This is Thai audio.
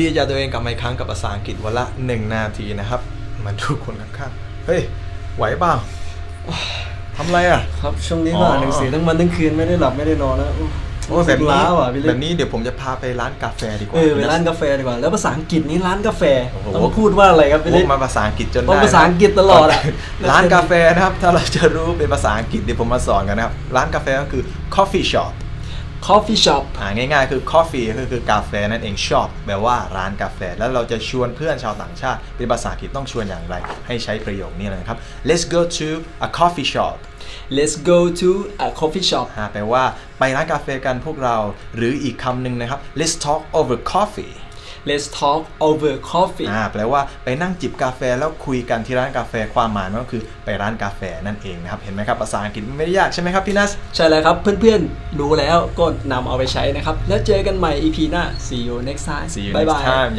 ดีใจตัวเองกลับมาอีกครั้งกับภาษาอังกฤษวันละ 1 นาทีนะครับมาดูคนข้างๆเฮ้ยไหวเปล่าทำไรอะ ครับช่วงนี้ก็อ๋ออ่อ่านหนังสือทั้งวันทั้งคืนไม่ได้หลับไม่ได้นอนนะโอ้แบบนี้ล้าว่ะพี่เล็แบกบนี้เดี๋ยวผมจะพาไปร้านกาแฟดีกว่าเออไปร้านกาแฟดีกว่า แล้วภาษาอังกฤษนี้ร้านกาแฟโอ้โหต้องพูดว่าอะไรครับพี่พเล็วกกมาภาษาอังกฤษจนต้องได้ภาษาอังกฤษตลอดอะร้านกาแฟนะครับ ถ้าเราจะรู้เป็นภาษาอังกฤษเดี๋ยวผมมาสอนกันนะครับ ร้านกาแฟก็คือ coffee shop coffee shop อ่าง่ายๆคือ coffee ก็คือกาแฟนั่นเอง shop แปลว่าร้านกาแฟ แล้วเราจะชวนเพื่อนชาวต่างชาติเป็นภาษาอังกฤษต้องชวนอย่างไร ให้ใช้ประโยคนี้เลยนะครับ let's go to a coffee shop let's go to a coffee shop อ่าแปลว่าไปร้านกาแฟกันพวกเรา หรืออีกคำหนึ่งนะครับ let's talk over coffee let's talk over coffee อ่าแปลว่าไปนั่งจิบกาแฟแล้วคุยกันที่ร้านกาแฟความหมายมันก็คือไปร้านกาแฟนั่นเองนะครับเห็นไหมครับภาษาอังกฤษไม่ได้ยากใช่ไหมครับพี่นัสใช่แล้วครับเพื่อนๆรู้แล้วก็นำเอาไปใช้นะครับ แล้วเจอกันใหม่ EP หน้า see you next time See you bye next bye time